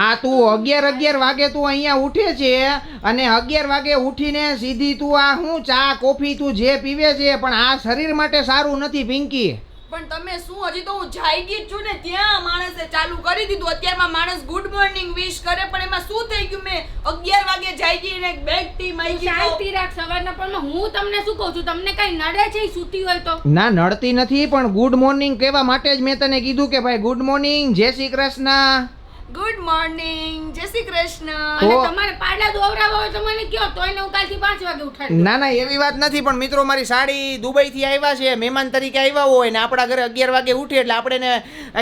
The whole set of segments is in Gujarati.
આ તું અગિયાર અગિયાર વાગે તું અહીંયા ઉઠે છે અને અગિયાર વાગે ઉઠીને સીધી તું આ હું ચા કોફી તું જે પીવે છે પણ આ શરીર માટે સારું નથી પિંકી. પણ તમે શું હજી તો હું જાગી જ છું ને ત્યાં માણસે ચાલુ કરી દીધું. અત્યારમાં માણસ ગુડ મોર્નિંગ વિશ કરે પણ એમાં શું થઈ ગયું? મેં અગિયાર વાગે જાગી ને બેગ ટી તો- શાંતિ રાખ સવારના પણ હું તમને શું કહું છું? તમને કઈ નડે છે સૂતી હોય તો? ના નડતી નથી પણ ગુડ મોર્નિંગ કહેવા માટે જ મેં તને કીધું કે ભાઈ ગુડ મોર્નિંગ જય શ્રી કૃષ્ણ. ગુડ મોર્નિંગ જય શ્રી કૃષ્ણ. અને તમારે પાડા દોવરાવો હોય તો મને કયો તોય ને હું કાલથી પાંચ વાગે ઉઠાડી ના ના એવી વાત નથી પણ મિત્રો મારી સાડી દુબઈ થી આવ્યા છે મહેમાન તરીકે આવ્યા હોય ને આપણા ઘરે અગિયાર વાગે ઉઠે એટલે આપણે ને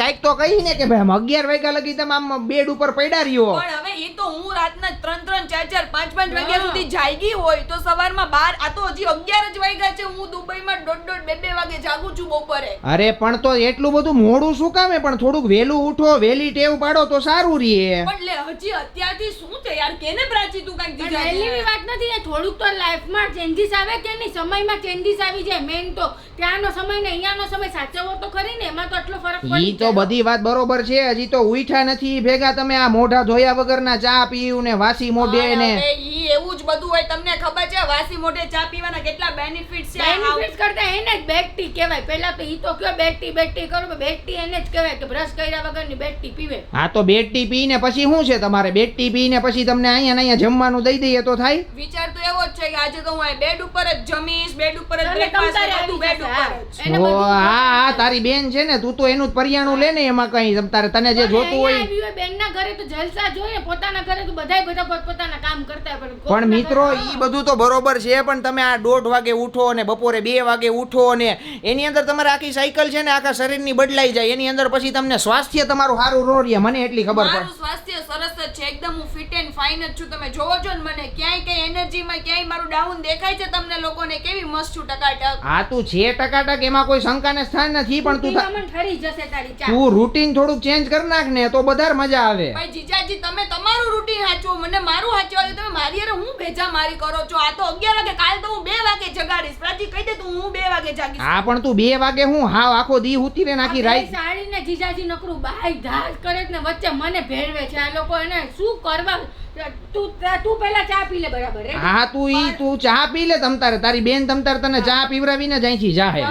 કાંઈક તો કહી ને કે ભાઈ આમ અગિયાર વાગ્યા લગી તમે આમ બેડ ઉપર પડ્યા રહ્યો. પણ હવે એ તો હું રાતના ત્રણ ત્રણ ચાર ચાર પાંચ પાંચ વાગ્યા હા. સુધી જાગી હોય તો સવારમાં બાર આ તો હજી અગિયાર જ વાગ્યા છે હું દુબઈમાં દોઢ દોઢ બે બે વાગે જાગું છું બપોરે. અરે પણ તો એટલું બધું મોડું શું કામે પણ થોડુંક વહેલું ઉઠો વહેલી ટેવ પાડો તો સારું રે. પણ લે હજી અત્યારથી શું છે યાર? કેને પ્રાચી તું કાંઈક દીધા પહેલીની વાત નથી એ થોડુંક તો લાઈફમાં ચેન્જીસ આવે કે નહીં? સમયમાં ચેન્જીસ આવી જાય મેન તો. ત્યાંનો સમય ને અહીંયાનો સમય સાચવવો તો ખરી ને એમાં તો આટલો ફરક ઈ પડી તો બધી વાત બરોબર છે હજી તો ઉઠ્યા નથી. ભેગા તમે આ મોઢા ધોયા વગરના ચા પીવું ને વાસી મોઢે ને. ઈ એવું જ બધું હોય તમને ખબર છે વાસી મોઢે ચા પીવાના કેટલા બેનિફિટ્સ છે આ બેનિફિટ્સ કરતા એને જ બેડ ટી કહેવાય. પહેલા તો ઈ તો કયો બેડ ટી બેડ ટી કરો બેડ ટી એને જ કહેવાય કે બ્રશ કર્યા વગરની બેડ ટી પીવે. હા તો બેડ ટી પીને પછી શું છે તમારે? બેડ ટી પીને પછી તમને અહીંયા ને અહીંયા જમવાનું દઈ દઈએ તો થાય? વિચાર તો એવો જ છે કે આજે તો હું બેડ ઉપર જ જમીશ બેડ ઉપર જ બ્રેકફાસ્ટ બધું બેડ ઉપર જ. ઓ હા હા તારી બેન છે ને તું તો એનું જ પરિયાણું લે ને એમાં કઈ. તારે તને જે પણ જોતું હોય. બેન ના ઘરે તો જલસા જોઈએ પોતાના ઘરે તો બધાય બધા પોતપોતાના કામ કરતા પણ પણ મિત્રો ઈ બધું તો બરોબર છે પણ તમે આ દોઢ વાગે ઉઠો અને બપોરે બે વાગે ઉઠો અને એની અંદર તમારે આખી સાયકલ છે ને આખા શરીરની બદલાઈ જાય. એની અંદર પછી તમને સ્વાસ્થ્ય તમારું સારું નો રહે. મને એટલી ખબર મારું સ્વાસ્થ્ય સરસ જ છે. એકદમ હું ફિટ એન્ડ ફાઇન જ છું. તમે જોવો છો ને મને ક્યાંય કઈ એનર્જીમાં ક્યાંય મારું ડાઉન દેખાય છે તમને લોકોને કેવી મસ્ત છું ટકાટક. હા તું છે ટકાટક એમાં કોઈ શંકાને સ્થાન નથી પણ તું પીવામાં ઠરી જશે તારી ચા. તું રૂટીન થોડુંક ચેન્જ કરી નાખ ને તો વધારે મજા આવે. ભાઈ જીજાજી તમે તમારું રૂટીન હાચવો મને મારું હાચવા દો. તમે મારી અરે હું ભેજા મારી કરો છો? આ તો અગિયાર વાગે કાલ તો હું બે વાગે જગાડીશ. પ્રાચી કહી દે તું હું બે વાગે જાગીશ. હા પણ તું બે વાગે હું હા આખો દી ઉતી રે નાખી રાઈ સાડી ને જીજાજી નકરું બાય ધાજ કરે ને વચ્ચે મને ભેળવે છે. આ લોકો એને શું કરવા? તું તું પહેલા ચા પી લે બરાબર હા તું ઈ તું ચા પી લે તમ તારે. તારી બેન તમ તારે તને ચા પીવડાવીને જ અહીંથી જાહે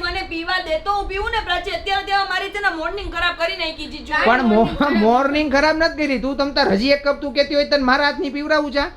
મને પીવા દેતો હું પીવું ને પ્રાચી. અત્યારે ત્યાં મારી છે ને મોર્નિંગ ખરાબ કરી નાખી જીજુ પણ મોર્નિંગ ખરાબ. નથી કરી. તું તમતાર હજી એક કપ તું કેતી હોય તને મારા હાથની પીવડાવું ચા?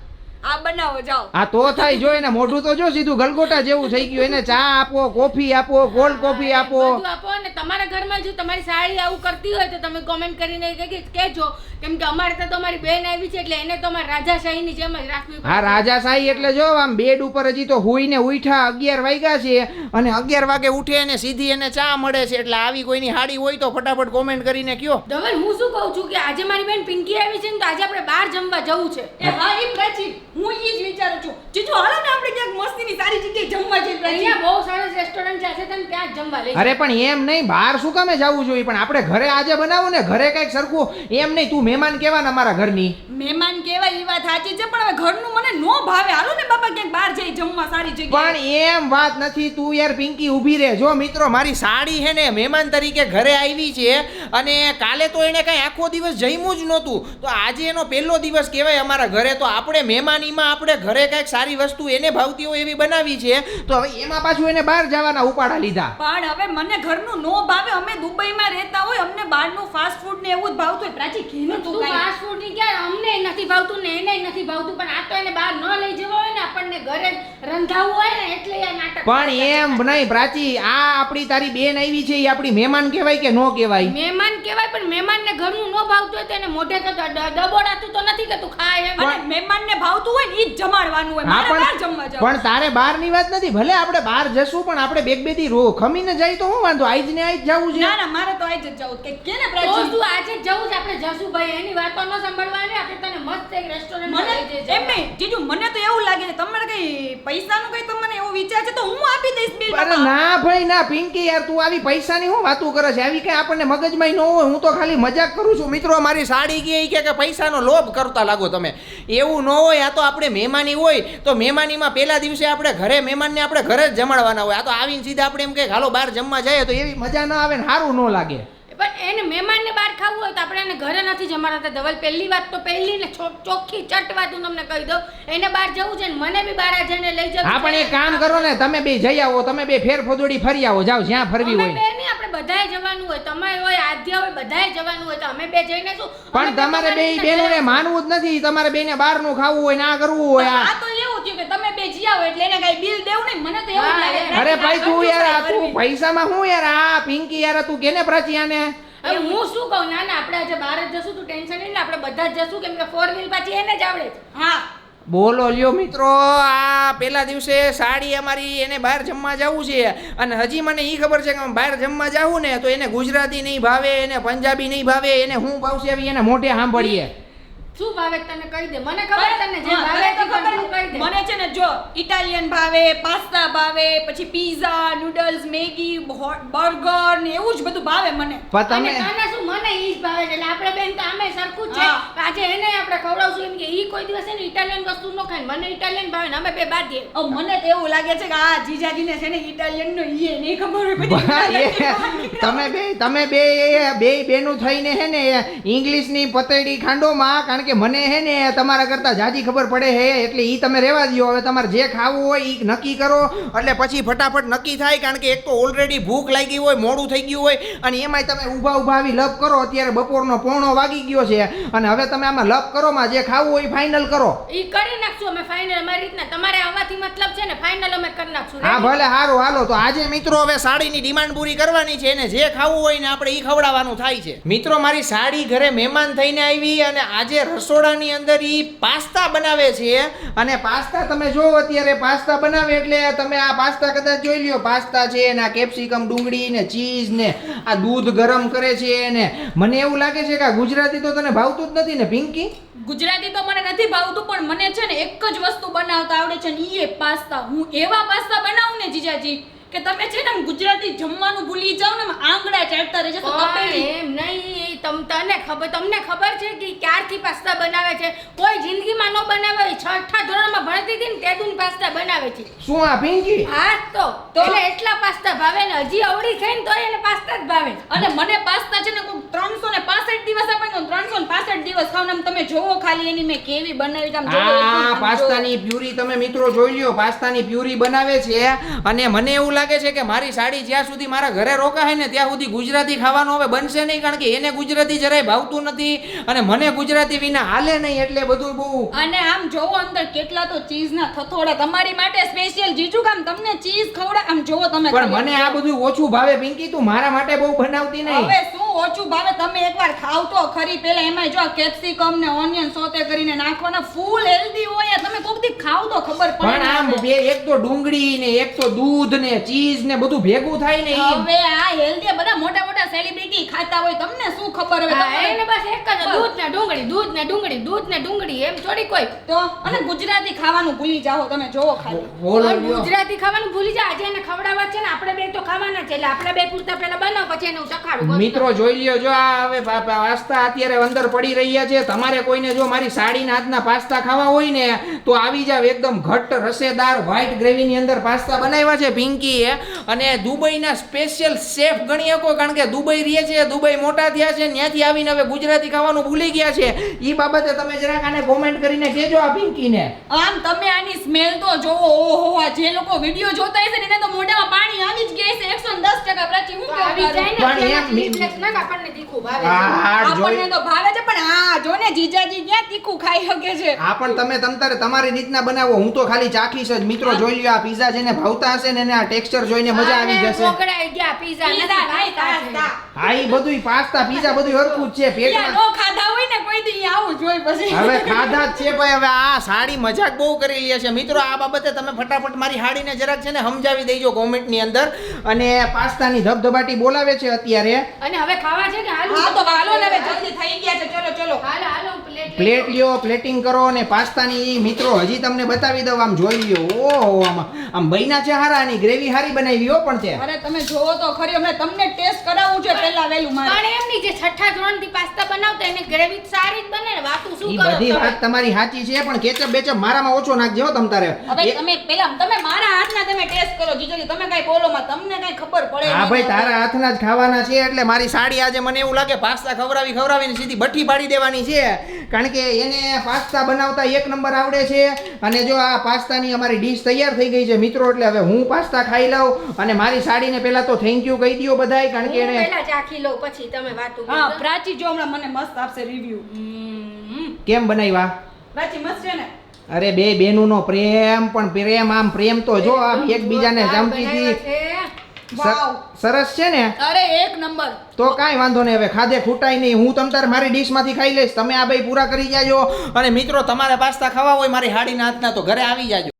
આ બનાવો જાઓ. આ તો થાય જો એને મોઢું તો જો સીધું ગલગોટા જેવું થઈ ગયું. એને ચા આપો કોફી આપો કોલ્ડ કોફી આપો. આપો અને તમારા ઘરમાં જો તમારી સાડી આવું કરતી હોય તો તમે કોમેન્ટ કરીને કહેજો. કેમ કે અમારે તો તમારી બેન આવી છે એટલે એને તો અમારે રાજાશાહીની જેમ જ રાખવી હા રાજાશાહી એટલે જો આમ બેડ ઉપર હજી તો હુઈને ઉઠા અગિયાર વાગ્યા છે અને અગિયાર વાગે ઉઠે અને સીધી એને ચા મળે છે એટલે આવી કોઈની હાડી હોય તો ફટાફટ કોમેન્ટ કરીને કયો. ધવલ હું શું કહું છું કે આજે મારી બેન પિંકી આવી છે ને તો આજે આપણે બહાર જમવા જવું છે. એ હા એ પ્રાચી હું ઈ જ વિચારું છું જીજુ હાલો ને આપણે ક્યાંક મસ્તીની સારી જગ્યાએ જમવા જઈએ પ્રાચી અહીંયા બહુ સરસ રેસ્ટોરન્ટ છે તને ત્યાં જમવા લઈ અરે પણ એમ નહીં બહાર શું કામે જવું જોઈએ? પણ આપણે ઘરે આજે બનાવો ને ઘરે કંઈક સરખું. એમ નહીં તું મહેમાન કેવાના અમારા ઘરની. મહેમાન કહેવાય એ વાત સાચી છે પણ હવે ઘરનું મને નો ભાવે. હાલો ને બાપા ક્યાંક બહાર જઈ જમવા સારી જગ્યાએ. પણ એમ વાત નથી તું યાર પિંકી ઊભી રહે. જો મિત્રો મારી સાડી હે ને મહેમાન તરીકે ઘરે આવી છે અને કાલે તો એને કાંઈ આખો દિવસ જમ્યું જ નહોતું. તો આજે એનો પહેલો દિવસ કહેવાય અમારા ઘરે. તો આપણે મહેમાનીમાં આપણે ઘરે કાંઈક સારી વસ્તુ એને ભાવતી હોય એવી બનાવી છે. તો હવે એમાં પાછું એને બહાર જવાના ઉપાડા લીધા. પણ હવે મને ઘરનું નો ભાવે. અમે દુબઈમાં રહેતા હોય અમને બહારનું ફાસ્ટ ફૂડ ને એવું જ ભાવતું હોય. પ્રાચી ઘીનું તું ફાસ્ટ ફૂડની ક્યાં? અમને નથી ભાવતું ને એને નથી ભાવતું પણ આ તો એને બહાર ન લઈ જવો હોય ને આપણને ઘરે રંધાવું હોય ને એટલે એ નાટક પણ એમ નહીં પ્રાચી આ આપણી તારી બેન આવી છે એ આપણી મહેમાન કહેવાય કે નો કહેવાય? મહેમાન કહેવાય પણ મહેમાનને ઘરનું ન ભાવતું હોય તો એને મોઢે તો દબોડાતું તો નથી કે તું ખાય એમ મહેમાનને મહેમાનને ભાવતું હોય ને ઈ જ જમાડવાનું હોય. મારે બહાર જમવા જવું. પણ તારે બહારની વાત નથી. ભલે આપણે બહાર જશું પણ આપણે બેગ બેથી રો. ખમીને જાય તો હું વાંધો? આજ ને આજ જવું છે. ના ના મારે તો આજ જ જવું. કે કેને તું આજે જ જવું છે આપણે જશું ભાઈ. એની વાતો ન સાંભળવાની આપણે તને મસ્ત એક રેસ્ટોરન્ટ મને એમ નહીં. જીજુ મને તો એવું લાગે છે તમારે કઈ પૈસાનું કઈ તમને એવો વિચાર છે? તો હું આપી દઈશ બિલ અરે ના ભાઈ ના પિંકી યાર તું આવી પૈસાની શું વાતો કરે છે? આવી કઈ આપણને મગજમાં ન હોય. હું તો ખાલી મજાક કરું છું. મિત્રો મારી સાડી ગઈ કે પૈસાનો લોભ કરતા લાગો તમે. એવું ન હોય આ તો આપણે મહેમાની હોય તો મહેમાનીમાં પહેલા દિવસે આપણે ઘરે મહેમાનને આપણે ઘરે જ જમાડવાના હોય. આ તો આવીને સીધા આપણે એમ કે હાલો બહાર જમવા જઈએ. તો એવી મજા ન આવે ને સારું ન લાગે. પણ એને મહેમાનને બહાર ખાવું હોય તો આપણે એને ઘરે નથી જમાડતા. ધવલ પહેલી વાત તો પહેલી ને ચોખ્ખી ચટ વાત હું તમને કહી દઉં. એને બહાર જવું છે ને મને બી બહાર જઈને લઈ જવું હા પણ. એક કામ કરો ને તમે બે જઈ આવો તમે બે ફેર ફોદોડી ફરી આવો. જાઓ જ્યાં ફરવી હોય. નહીં આપણે બધાએ જવાનું હોય તમારે હોય આદ્ય હોય બધાએ જવાનું હોય તો અમે બે જઈને શું? પણ તમારે બે બેનોને માનવું જ નથી. તમારે બેને બહારનું ખાવું હોય ના કરવું હોય આ તો એવું થયું કે તમે બે જીયા હોય એટલે એને કઈ બિલ દેવું નહીં? મને તો એવું લાગે. અરે ભાઈ તું યાર આ તું પૈસામાં હું યાર? આ પિંકી યાર તું કેને પ્રાચી હવે હું શું કહું? ના ના આપણે આજે બહાર જ જશું તું ટેન્શન નહીં ને આપણે બધા જ જશું કેમ કે ફોર વ્હીલ પાછી એને જ આવડે છે. હા. બોલો લ્યો મિત્રો આ પેલા દિવસે સાડી અમારી એને બહાર જમવા જવું છે અને હજી મને એ ખબર છે કે બહાર જમવા જાવું ને તો એને ગુજરાતી નહીં ભાવે એને પંજાબી નહીં ભાવે એને હું ભાવશે આવી એને મોઢે સાંભળીએ. શું ભાવે તને કહી દે? મને ખબર તને જે ભાવે તો ખબર કહી દે. મને છે ને જો ઇટાલિયન ભાવે પાસ્તા ભાવે પછી પીઝા નૂડલ્સ મેગી બર્ગર ને એવું જ બધું ભાવે મને. પણ તમે મને ઈ જ ભાવે છે. એટલે આપણે બેન તો આમે સરખું જ છે. આજે એને આપણે ખવડાવશું. એમ કે ઈ કોઈ દિવસ એને ને ઇટાલિયન વસ્તુ ન ખાય મને ઇટાલિયન ભાવે ને અમે બે બાદ ઓ મને તો એવું લાગે છે કે આ જીજાજીને છે ને ઇટાલિયન નો ઈ એને ખબર હોય બધી તમે બે તમે બે બે બેનું થઈને હે ને ઇંગ્લિશની પતેડી ખાંડોમાં કારણ કે મને હે ને તમારા કરતા જાજી ખબર પડે હે એટલે ઈ તમે રહેવા દ્યો. હવે તમારે જે ખાવું હોય ઈ નક્કી કરો. એટલે પછી ફટાફટ નક્કી થાય કારણ કે એક તો ઓલરેડી ભૂખ લાગી હોય મોડું થઈ ગયું હોય અને એમાંય તમે ઊભા ઊભા આવી લપ કરો. અત્યારે બપોરનો પોણો વાગી ગયો છે અને હવે તમે આમાં લપ કરો માં જે ખાવું હોય ફાઇનલ કરો. ઈ કરી નાખશું અમે ફાઇનલ અમારી રીતના. તમારે આવવાથી મતલબ છે ને ફાઇનલ અમે કરી નાખશું. હા ભલે સારું હાલો. તો આજે મિત્રો હવે સાડીની ડિમાન્ડ પૂરી કરવાની છે ને જે ખાવું હોય ને આપણે ઈ ખવડાવવાનું થાય છે. મિત્રો મારી સાડી ઘરે મહેમાન થઈને આવી અને આજે રસોડાની અંદર ઈ પાસ્તા બનાવે છે. અને પાસ્તા તમે જો અત્યારે પાસ્તા બનાવે એટલે તમે આ પાસ્તા કદાચ જોઈ લ્યો. પાસ્તા છે ને આ કેપ્સિકમ ડુંગળી ને ચીઝ ને આ દૂધ ગરમ કરે છે ને મને એવું લાગે છે કે આ ગુજરાતી તો તને ભાવતું જ નથી ને પિંકી? ગુજરાતી તો મને નથી ભાવતું પણ મને છે ને એક જ વસ્તુ બનાવતા આવડે છે ને એ પાસ્તા. હું એવા પાસ્તા બનાવું ને જીજાજી કે તમે છે ને ગુજરાતી જમવાનું ભૂલી જાવ ને આંગળા ચાટતા રહેજો તો તપેલી. એમ નહીં તમ તને ખબર તમને ખબર છે કે ક્યારથી પાસ્તા બનાવે છે કોઈ જિંદગીમાં ન બનાવે. છઠ્ઠા ધોરણમાં ભણતી હતી ને તેદું પાસ્તા બનાવે છે શું આ ભીંગી હા તો? એટલે એટલા પાસ્તા ભાવે ને હજી અવળી થઈ ને તો એને પાસ્તા જ ભાવે અને મને પાસ્તા છે ને કોઈ ત્રણસો ને પાસઠ દિવસ આપે ને ત્રણસો ને પાસઠ દિવસ ખાવ ને તમે જોવો ખાલી એની મેં કેવી બનાવી તમે જોવો. પાસ્તાની પ્યુરી તમે મિત્રો જોઈ લ્યો પાસ્તાની પ્યુરી બનાવે છે અને મને એવું લાગે છે કે મારી સાડી જ્યાં સુધી મારા ઘરે રોકાય ને ત્યાં સુધી ગુજરાતી ખાવાનું હવે બનશે નહીં કારણ કે એને ગુજરાતી જરાય ભાવતું નથી અને મને ગુજરાતી વિના હાલે નહીં એટલે બધું બહુ અને આમ જોવો અંદર કેટલા તો ચીઝ ના થથોડા તમારી માટે સ્પેશિયલ જીજુ કામ તમને ચીઝ ખવડા આમ જોવો તમે પણ મને આ બધું ઓછું ભાવે પિંકી તું મારા માટે બહુ બનાવતી નહીં. હવે શું ઓછું ભાવે તમે એકવાર ખાવ તો ખરી. પેલા એમાં જો કેપ્સિકમ ને ઓનિયન સોતે કરીને નાખવાના ફૂલ હેલ્ધી હોય. તમે કોક દી ખાવ તો ખબર પણ આમ બે એક તો ડુંગળી ને એક તો દૂધ ને ચીઝ ને બધું ભેગું થાય ને હવે આ હેલ્ધી બધા મોટા મોટા સેલિબ્રિટી ખાતા હોય. તમને શું ખબર હોય એને બસ એક જ દૂધ ને ડુંગળી દૂધ ને ડુંગળી દૂધ ને ડુંગળી એમ થોડી કોઈ તો અને ગુજરાતી ખાવાનું ભૂલી જાઓ તમે જોવો ખાલી. ગુજરાતી ખાવાનું ભૂલી જાઓ આજે એને ખવડાવવા છે ને આપણે બે તો ખાવાના છે. એટલે આપણે બે પૂરતા પહેલા બનાવ પછી એને હું ચખાડું. મિત્રો જોઈ લ્યો જો આ હવે પાસ્તા અત્યારે અંદર પડી રહ્યા છે. તમારે કોઈને જો મારી સાડીના હાથના પાસ્તા ખાવા હોય ને તો આવી જાવ એકદમ ઘટ્ટ રસેદાર વ્હાઈટ ગ્રેવીની અંદર પાસ્તા બનાવ્યા છે પિંકીએ. અને દુબઈના સ્પેશિયલ શેફ ગણી શકો કારણ કે દુબઈ રહે છે દુબઈ મોટા થયા છે ત્યાંથી આવીને હવે ગુજરાતી ખાવાનું ભૂલી ગયા છે. એ બાબતે તમે જરાક આને કોમેન્ટ કરીને કહેજો આ પિંકીને. આમ તમે આની સ્મેલ તો જોવો ઓહો આ જે લોકો વિડિયો જોતા હશે ને એને તો મોઢામાં પાણી આવી જ ગયા છે 110% પ્રાચી હું આવી જાય ને આપણને તીખું ભાવે આ. આપણને તો ભાવે છે પણ આ જો ને જીજાજી ક્યાં તીખું ખાઈ શકે છે? હા પણ તમે તમતારે તમારી રીતના બનાવો. હું તો ખાલી ચાખીશ જ. મિત્રો જોઈ લ્યો આ પીઝા જેને ભાવતા હશે ને એને આ ટેક્સચર જોઈને મજા આવી આને જશે. મોગળાઈ ગયા પીઝા નથી પીઝા નહીં ભાવતા છે. પાસ્તા હા ઈ બધુંય પાસ્તા પીઝા બધું હરખું જ છે યા પેટમાં. નો ખાધા હોય ને કોઈ દી આવું જોઈ પછી. હવે ખાધા જ છે ભાઈ. હવે આ સાડી મજાક બહુ કરી લે છે. મિત્રો આ બાબતે તમે ફટાફટ મારી હાડીને જરાક છે ને સમજાવી દેજો કોમેન્ટની અંદર. અને પાસ્તાની ધબધબાટી બોલાવે છે અત્યારે. અને હવે ખાવા છે કે હાલો હા તો હાલો ને હવે જલ્દી થઈ ગયા છે. ચલો ચલો. હાલો હાલો પ્લેટ લ્યો પ્લેટિંગ કરો અને પાસ્તાની મિત્રો હજી તમને બતાવી દઉં આમ જોઈ લ્યો. ઓહો આમાં આમ બૈના છે હારા ની ગ્રેવી હારી બનાવી હો પણ છે. અરે તમે જોવો તો ખરી અમે તમને ટેસ્ટ કરાવવું છે પહેલા વેલું મારે. પણ એમની જે છઠ્ઠા ધોરણથી પાસ્તા બનાવતા એને ગ્રેવી સારી જ બને ને વાતું શું કરો બધી વાત તમારી સાચી છે પણ કેચપ બેચપ મારામાં ઓછો નાખજો હો તમ તારે. હવે તમે પહેલા તમે મારા હાથના તમે ટેસ્ટ કરો જીજોજી તમે કઈ બોલો માં તમને કઈ ખબર પડે હા. ભાઈ તારા હાથના જ ખાવાના છે એટલે મારી સાડી આજે મને એવું લાગે પાસ્તા ખવડાવી ખવડાવીને સીધી ભઠ્ઠી પાડી દેવાની છે. કારણ કે એને પાસ્તા બનાવતા એક નંબર આવડે છે. અને જો આ પાસ્તાની અમારી ડીશ તૈયાર થઈ ગઈ છે મિત્રો એટલે હવે હું પાસ્તા ખાઈ લઉં અને મારી સાડીને પહેલા તો થેન્ક યુ કહી દો બધાય કારણ કે એને પહેલા ચાખી લઉં પછી તમે વાતું હા પ્રાચી જો હમણાં મને મસ્ત આપશે રિવ્યુ કેમ બનાવ્યા પ્રાચી મસ્ત છે ને. અરે બે બેનુનો પ્રેમ પણ પ્રેમ આમ પ્રેમ તો જો આમ એકબીજાને જોરદાર ચમચીથી બનાવ્યા છે. સર- સરસ છે ને? અરે એક નંબર. તો કાંઈ વાંધો નહીં હવે ખાધે ખૂટાય નહીં. હું તમ તાર મારી ડીશમાંથી ખાઈ લઈશ. તમે આ ભાઈ પૂરા કરી જાજો. અને મિત્રો તમારે પાસ્તા ખાવા હોય મારી હાડીના હાથના તો ઘરે આવી જાજો.